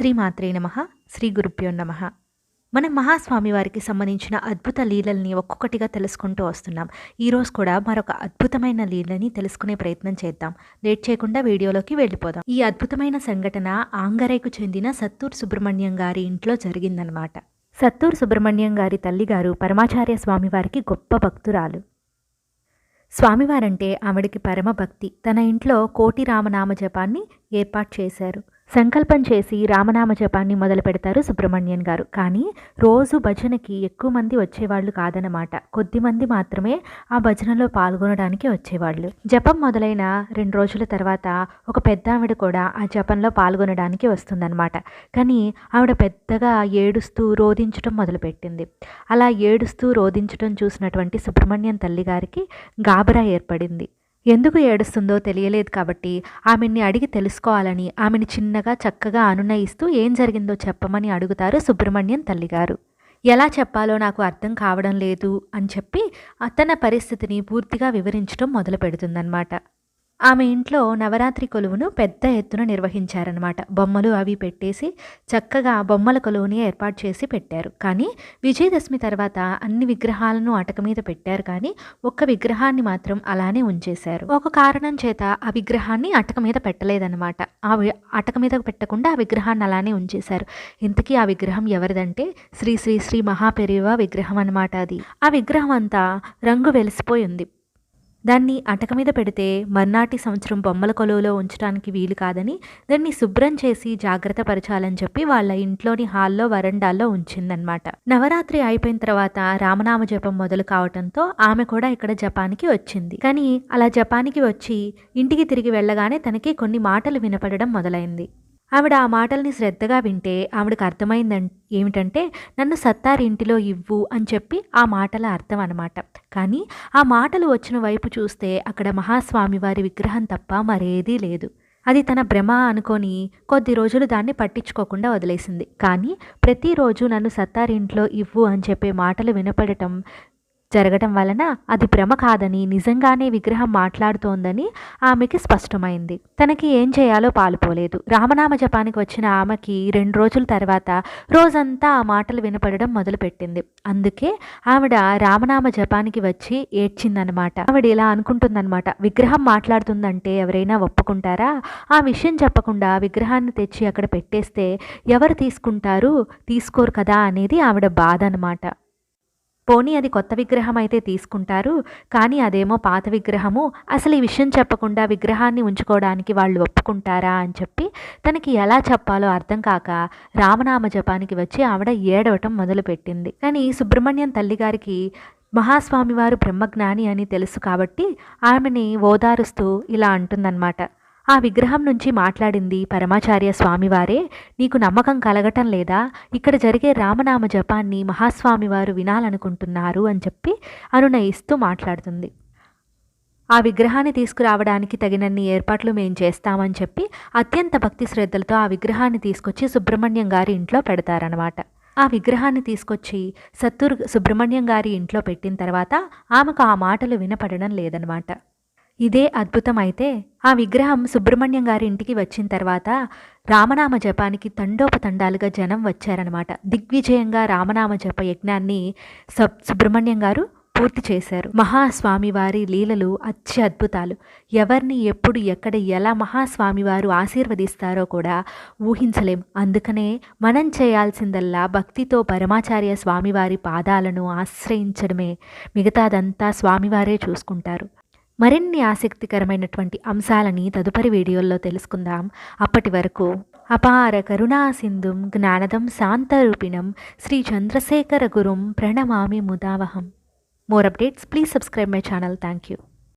శ్రీమాత్రే నమ శ్రీ గురుభ్యో నమ. మనం మహాస్వామి వారికి సంబంధించిన అద్భుత లీలల్ని ఒక్కొక్కటిగా తెలుసుకుంటూ వస్తున్నాం. ఈరోజు కూడా మరొక అద్భుతమైన లీలని తెలుసుకునే ప్రయత్నం చేద్దాం. లేట్ చేయకుండా వీడియోలోకి వెళ్ళిపోదాం. ఈ అద్భుతమైన సంఘటన ఆంగరేకు చెందిన సత్తూర్ సుబ్రహ్మణ్యం గారి ఇంట్లో జరిగిందనమాట సత్తూర్ సుబ్రహ్మణ్యం గారి తల్లిగారు పరమాచార్య స్వామివారికి గొప్ప భక్తురాలు. స్వామివారంటే ఆవిడికి పరమ భక్తి తన ఇంట్లో కోటి రామనామ జపాన్ని ఏర్పాటు చేశారు. సంకల్పం చేసి రామనామ జపాన్ని మొదలు పెడతారు సుబ్రహ్మణ్యన్ గారు. కానీ రోజు భజనకి ఎక్కువ మంది వచ్చేవాళ్ళు కాదనమాట కొద్ది మంది మాత్రమే ఆ భజనలో పాల్గొనడానికి వచ్చేవాళ్ళు. జపం మొదలైన రెండు రోజుల తర్వాత ఒక పెద్ద ఆవిడ కూడా ఆ జపంలో పాల్గొనడానికి వస్తుందన్నమాట. కానీ ఆవిడ పెద్దగా ఏడుస్తూ రోధించడం మొదలుపెట్టింది. అలా ఏడుస్తూ రోధించడం చూసినటువంటి సుబ్రహ్మణ్యం తల్లి గారికి గాబరా ఏర్పడింది. ఎందుకు ఏడుస్తుందో తెలియలేదు కాబట్టి ఆమెని అడిగి తెలుసుకోవాలని ఆమెని చిన్నగా చక్కగా అనునయిస్తూ ఏం జరిగిందో చెప్పమని అడుగుతారు సుబ్రహ్మణ్యం తల్లిగారు. ఎలా చెప్పాలో నాకు అర్థం కావడం లేదు అని చెప్పి తన పరిస్థితిని పూర్తిగా వివరించడం మొదలు పెడుతుందన్నమాట ఆమె ఇంట్లో నవరాత్రి కొలువును పెద్ద ఎత్తున నిర్వహించారనమాట బొమ్మలు అవి పెట్టేసి చక్కగా బొమ్మల కొలువుని ఏర్పాటు చేసి పెట్టారు. కానీ విజయదశమి తర్వాత అన్ని విగ్రహాలను అటక మీద పెట్టారు. కానీ ఒక్క విగ్రహాన్ని మాత్రం అలానే ఉంచేశారు. ఒక కారణం చేత ఆ విగ్రహాన్ని అటక మీద పెట్టలేదన్నమాట. ఆ అటక మీద పెట్టకుండా ఆ విగ్రహాన్ని అలానే ఉంచేశారు. ఇంతకీ ఆ విగ్రహం ఎవరిదంటే శ్రీ శ్రీ శ్రీ మహాపెరివ విగ్రహం అనమాట అది. ఆ విగ్రహం అంతా రంగు వెలిసిపోయి ఉంది. దాన్ని అటక మీద పెడితే మర్నాటి సంవత్సరం బొమ్మల కొలువులో ఉంచడానికి వీలు కాదని దాన్ని శుభ్రం చేసి జాగ్రత్త పరచాలని చెప్పి వాళ్ళ ఇంట్లోని హాల్లో వరండాల్లో ఉంచిందనమాట నవరాత్రి అయిపోయిన తర్వాత రామనామ జపం మొదలు కావటంతో ఆమె కూడా ఇక్కడ జపానికి వచ్చింది. కానీ అలా జపానికి వచ్చి ఇంటికి తిరిగి వెళ్ళగానే తనకి కొన్ని మాటలు వినపడడం మొదలైంది. ఆవిడ ఆ మాటల్ని శ్రద్ధగా వింటే ఆవిడకి అర్థమైందం ఏమిటంటే నన్ను సత్తారింటిలో ఇవ్వు అని చెప్పి ఆ మాటల అర్థం అనమాట కానీ ఆ మాటలు వచ్చిన వైపు చూస్తే అక్కడ మహాస్వామి వారి విగ్రహం తప్ప మరేదీ లేదు. అది తన భ్రమ అనుకొని కొద్ది రోజులు దాన్ని పట్టించుకోకుండా వదిలేసింది. కానీ ప్రతిరోజు నన్ను సత్తారింట్లో ఇవ్వు అని చెప్పే మాటలు వినపడటం జరగటం వలన అది భ్రమ కాదని నిజంగానే విగ్రహం మాట్లాడుతోందని ఆమెకి స్పష్టమైంది. తనకి ఏం చేయాలో పాలుపోలేదు. రామనామ జపానికి వచ్చిన ఆమెకి రెండు రోజుల తర్వాత రోజంతా ఆ మాటలు వినపడడం మొదలుపెట్టింది. అందుకే ఆవిడ రామనామ జపానికి వచ్చి ఏడ్చిందనమాట. ఆవిడ ఇలా అనుకుంటుందన్నమాట విగ్రహం మాట్లాడుతుందంటే ఎవరైనా ఒప్పుకుంటారా? ఆ విషయం చెప్పకుండా విగ్రహాన్ని తెచ్చి అక్కడ పెట్టేస్తే ఎవరు తీసుకుంటారు? తీసుకోరు కదా? అనేది ఆవిడ బాధ అనమాట పోనీ అది కొత్త విగ్రహం అయితే తీసుకుంటారు కానీ అదేమో పాత విగ్రహము అసలు ఈ విషయం చెప్పకుండా విగ్రహాన్ని ఉంచుకోవడానికి వాళ్ళు ఒప్పుకుంటారా అని చెప్పి తనకి ఎలా చెప్పాలో అర్థం కాక రామనామ జపానికి వచ్చి ఆవిడ ఏడవటం మొదలుపెట్టింది. కానీ సుబ్రహ్మణ్యం తల్లిగారికి మహాస్వామివారు బ్రహ్మజ్ఞాని అని తెలుసు కాబట్టి ఆమెని ఓదారుస్తూ ఇలా అంటుందన్నమాట. ఆ విగ్రహం నుంచి మాట్లాడింది పరమాచార్య స్వామివారే. నీకు నమ్మకం కలగటం లేదా? ఇక్కడ జరిగే రామనామ జపాన్ని మహాస్వామివారు వినాలనుకుంటున్నారు అని చెప్పి అనునయిస్తూ మాట్లాడుతుంది. ఆ విగ్రహాన్ని తీసుకురావడానికి తగినన్ని ఏర్పాట్లు మేం చేస్తామని చెప్పి అత్యంత భక్తి శ్రద్ధలతో ఆ విగ్రహాన్ని తీసుకొచ్చి సుబ్రహ్మణ్యం గారి ఇంట్లో పెడతారనమాట ఆ విగ్రహాన్ని తీసుకొచ్చి సత్తూరు సుబ్రహ్మణ్యం గారి ఇంట్లో పెట్టిన తర్వాత ఆమెకు ఆ మాటలు వినపడడం లేదనమాట ఇదే అద్భుతం అయితే ఆ విగ్రహం సుబ్రహ్మణ్యం గారి ఇంటికి వచ్చిన తర్వాత రామనామ జపానికి తండోపతండాలుగా జనం వచ్చారనమాట దిగ్విజయంగా రామనామ జప యజ్ఞాన్ని సుబ్రహ్మణ్యం గారు పూర్తి చేశారు. మహాస్వామివారి లీలలు లీలలు అత్యద్భుతాలు. ఎవరిని ఎప్పుడు ఎక్కడ ఎలా మహాస్వామివారు ఆశీర్వదిస్తారో కూడా ఊహించలేం. అందుకనే మనం చేయాల్సిందల్లా భక్తితో పరమాచార్య స్వామివారి పాదాలను ఆశ్రయించడమే. మిగతాదంతా స్వామివారే చూసుకుంటారు. మరిన్ని ఆసక్తికరమైనటువంటి అంశాలని తదుపరి వీడియోల్లో తెలుసుకుందాం. అప్పటి వరకు అపార కరుణా సింధుం జ్ఞానదం శాంతరూపిణం శ్రీ చంద్రశేఖర గురుం ప్రణమామి ముదావహం. More updates please subscribe my channel. Thank you